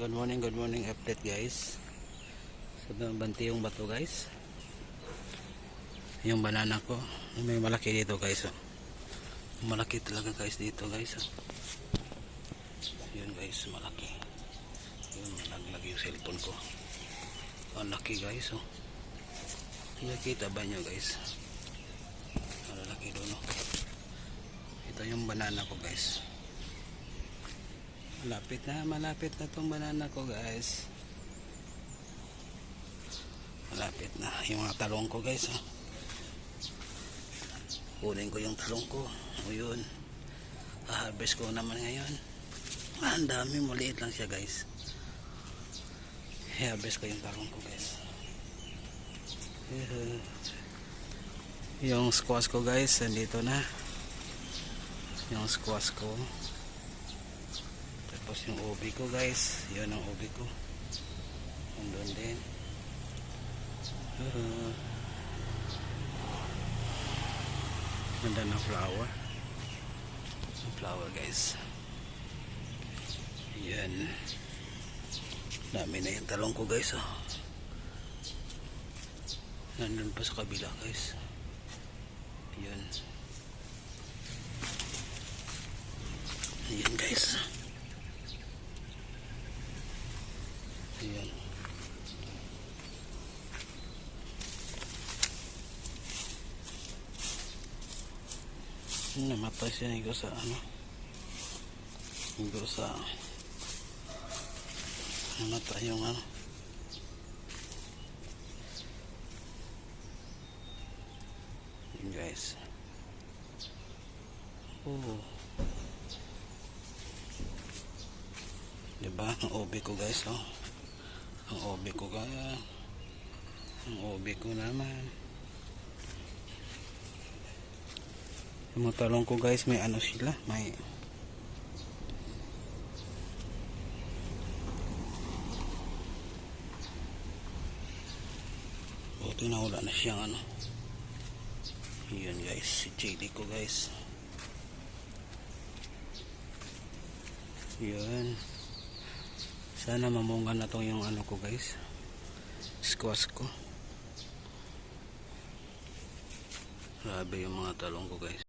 Good morning, good morning update guys. So, banti yung bato guys. Yung banana ko. May malaki dito guys. Oh. Malaki talaga guys dito guys. Oh. Yun guys, malaki. Yun, naglag yung cellphone ko. Ang laki guys. Oh. Nakita ba nyo guys? Malalaki doon. Oh. Ito yung banana ko guys. Malapit na, malapit na tong banana ko guys. Malapit na. Yung mga talong ko guys. Oh. Kunin ko yung talong ko. O yun. harvest ko naman ngayon. Ah, ang dami, maliit lang siya guys. I-harvest ko yung talong ko guys. Eh, Yung squash ko guys, nandito na. Yung squash ko. Tapos yung ubi ko guys, yun ang ubi ko. Nandun din. Uh, ganda ng flower. Yung flower guys. Yan. Dami na yung talong ko guys. Oh. Nandun pa sa kabila guys. Yan. Yan guys. Namatay siya higo sa ano. Higo sa namatay yung ano. Yun guys. Oh. Diba? Ang OB ko guys, oh. Ang OB ko kaya. Ang OB ko naman. Yung mga ko guys, may ano sila, may Buti na wala na siyang ano. Yun guys, si JD ko guys. Yun. Sana mamunga na to yung ano ko guys. Squash ko. Grabe yung mga talong ko guys.